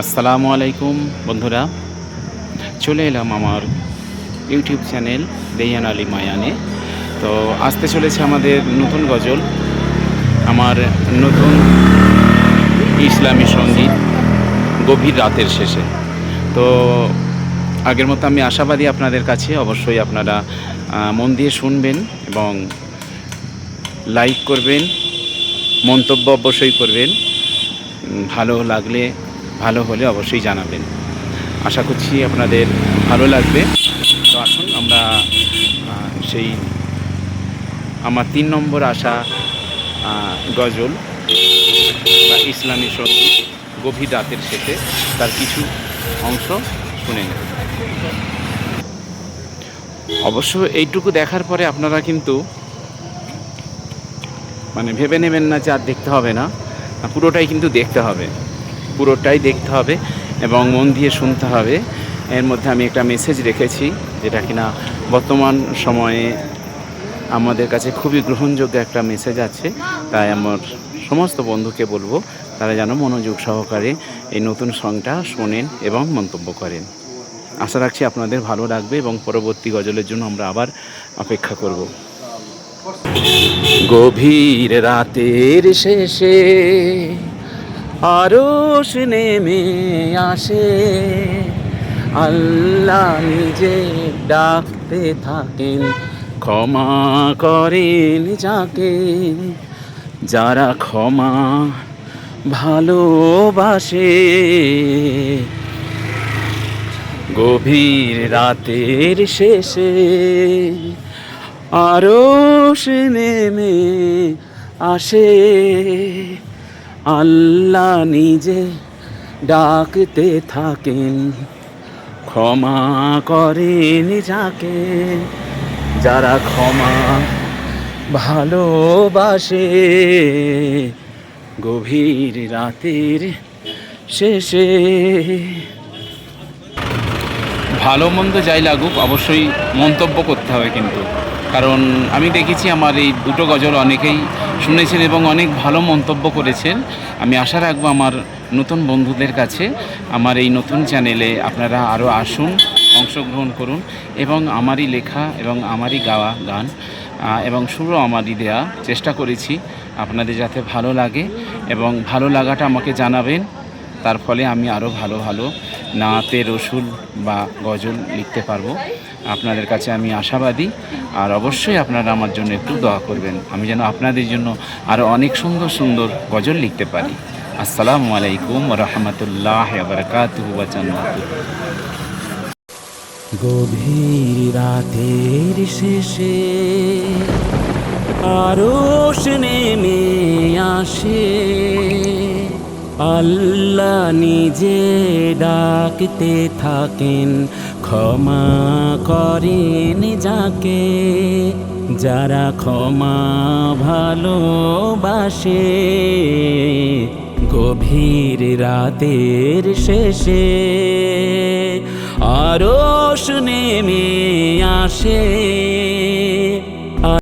আসসালামু আলাইকুম, বন্ধুরা। চলে এলাম আমার ইউটিউব চ্যানেল রেয়ান আলী মায়ানে। তো আসতে চলেছে আমাদের নতুন গজল, আমার নতুন ইসলামী সংগীত, গভীর রাতের শেষে। তো আগের মতো আমি আশাবাদী আপনাদের কাছে অবশ্যই আপনারা মন দিয়ে শুনবেন এবং লাইক করবেন, মন্তব্য অবশ্যই করবেন। ভালো লাগলে, ভালো হলে অবশ্যই জানাবেন। আশা করছি আপনাদের ভালো লাগবে। তো আসুন আমরা সেই আমার তিন নম্বর আসা গজল, বা ইসলামী সংগীত গভীর রাতের শেষে তার কিছু অংশ শুনে নেব। অবশ্য এইটুকু দেখার পরে আপনারা কিন্তু মানে ভেবে নেবেন না যে আর দেখতে হবে না। পুরোটাই কিন্তু দেখতে হবে। পুরোটাই দেখতে হবে এবং মন দিয়ে শুনতে হবে। এর মধ্যে আমি একটা মেসেজ রেখেছি যেটা কিনা বর্তমান সময়ে আমাদের কাছে খুবই গ্রহণযোগ্য একটা মেসেজ আছে। তাই আমার সমস্ত বন্ধুকে বলব, তারা যেন মনোযোগ সহকারে এই নতুন সংটা শোনেন এবং মন্তব্য করেন। আশা রাখছি আপনাদের ভালো লাগবে এবং পরবর্তী গজলের জন্য আমরা আবার অপেক্ষা করব। গভীর রাতের শেষে আরশ নেমে আসে। আল্লাহ নিজে ডাকতে থাকেন, ক্ষমা করেন যাকে। যারা ক্ষমা ভালোবাসে, গভীর রাতের শেষে আরও নেমে আসে। আল্লাহ নিজে ডাকতে থাকেন, ক্ষমা করেন যাকে। যারা ক্ষমা ভালোবাসে, গভীর রাতের শেষে। ভালো মন্দ যাই লাগুক, অবশ্যই মন্তব্য করতে হবে কিন্তু। কারণ আমি দেখেছি আমার এই দুটো গজল অনেকেই শুনেছেন এবং অনেক ভালো মন্তব্য করেছেন। আমি আশা রাখব আমার নতুন বন্ধুদের কাছে আমার এই নতুন চ্যানেলে আপনারা আরও আসুন, অংশগ্রহণ করুন এবং আমারই লেখা এবং আমারই গাওয়া গান এবং সুরও আমারই দেওয়া চেষ্টা করেছি আপনাদের যাতে ভালো লাগে এবং ভালো লাগাটা আমাকে জানাবেন। তার ফলে আমি আরও ভালো ভালো নাতে রসুল বা গজল লিখতে পারব। আপনাদের কাছে আমি আশাবাদী। আর অবশ্যই আপনারা আমার জন্য একটু দোয়া করবেন। আমি যেন আপনাদের জন্য আরও অনেক সুন্দর সুন্দর গজল লিখতে পারি। আসসালামু আলাইকুম রহমতুল্লাহ জান্নাতুহু। গভীর রাতের শেষে আরশ নেমে আসে। আল্লাহ নিজে ডাকতে থাকেন, ক্ষমা করেন যাকে। যারা ক্ষমা ভালোবাসে, গভীর রাতের শেষে আরশ নেমে আসে।